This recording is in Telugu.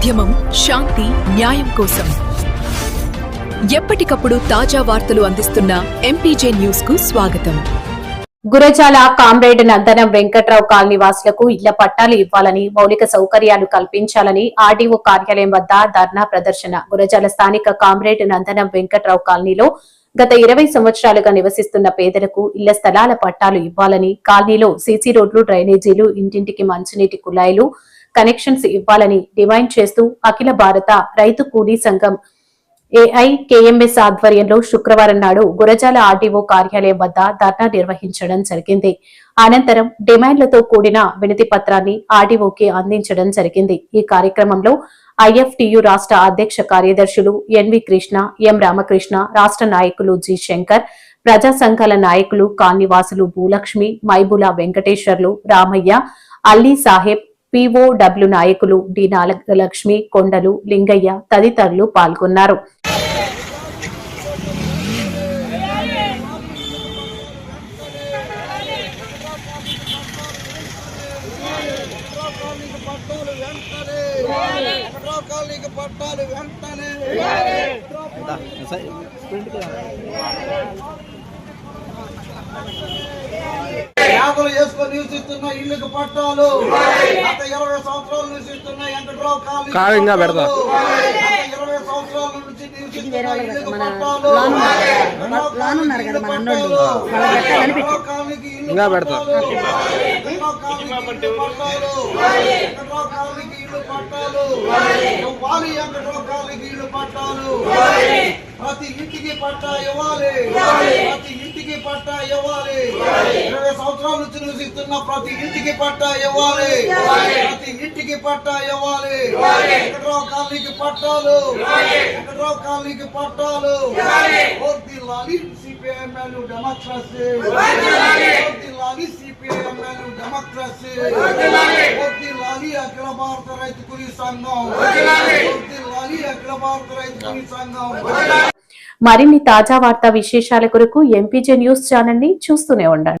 ఉద్యమం శాంతి న్యాయం కోసం. ఎప్పటికప్పుడు తాజా వార్తలు అందిస్తున్న ఎంపీజే న్యూస్కు స్వాగతం. గురజాల కామ్రేడ్ నందనం వెంకట్రావు కాలనీ వాసులకు ఇళ్ళ పట్టాలు ఇవ్వాలని మౌలిక సౌకర్యాలు కల్పించాలని ఆర్డీఓ కార్యాలయం వద్ద ధర్నా ప్రదర్శన. గురజాల స్థానిక కామ్రేడ్ నందనం వెంకట్రావు కాలనీలో గత ఇరవై సంవత్సరాలుగా నివసిస్తున్న పేదలకు ఇళ్ళ స్థలాల పట్టాలు ఇవ్వాలని కాలనీలో సీసీ రోడ్లు డ్రైనేజీలు ఇంటింటికి మంచినీటి కుళాయిలు కనెక్షన్స్ ఇవ్వాలని డిమాండ్ చేస్తూ అఖిల భారత రైతు కూలీ సంఘం ఏఐకేఎంఎస్ ఆధ్వర్యంలో శుక్రవారం నాడు గురజాల ఆర్డీఓ కార్యాలయం వద్ద ధర్నా నిర్వహించడం జరిగింది. అనంతరం డిమాండ్లతో కూడిన వినతి పత్రాన్ని ఆర్డీఓకి అందించడం జరిగింది. ఈ కార్యక్రమంలో ఐఎఫ్టియు రాష్ట్ర అధ్యక్ష కార్యదర్శులు ఎన్వి కృష్ణ ఎం రామకృష్ణ రాష్ట్ర నాయకులు జి శంకర్ ప్రజా సంఘాల నాయకులు కాన్నివాసులు భూలక్ష్మి మైబుల వెంకటేశ్వర్లు రామయ్య అల్లీ సాహెబ్ పిఓడబ్ల్యూ నాయకులు డి నాగలక్ష్మి కొండలు లింగయ్య తదితరులు పాల్గొన్నారు. పట్టాలు వెంటనే. యాభలు చేసుకొని నివసిస్తున్న ఇల్లుకి పట్టాలు. గత ఇరవై సంవత్సరాలు నివసిస్తున్న వెంకట్రావు కావింగా పెడతా. ఇరవై సంవత్సరాల నుంచి నివసిస్తున్న ఇల్లుకి పట్టాలు. ఇంకా పెడతా. ప్రతి ఇంటికి పట్టా ఇవ్వాలి. ప్రతి ఇంటికి పట్టా ఇవ్వాలి. సంవత్సరాల నుంచి నివసిస్తున్న ప్రతి ఇంటికి పట్టా ఇవ్వాలి. ప్రతి ఇంటికి పట్టా ఇవ్వాలి. వెంకట్రావు కాలనీకి పట్టాలు. వెంకట్రావు కాలనీకి పట్టాలు. CPIML democracy. CPIML democracy. వర్ధిల్లాలి అఖిల భారత రైతు కూలీ సంఘం. వర్ధిల్లాలి అఖిల భారత రైతు కూలీ సంఘం. మరిన్ని తాజా వార్తా విశేషాల కొరకు ఎంపీజే న్యూస్ ఛానల్ని చూస్తూనే ఉండండి.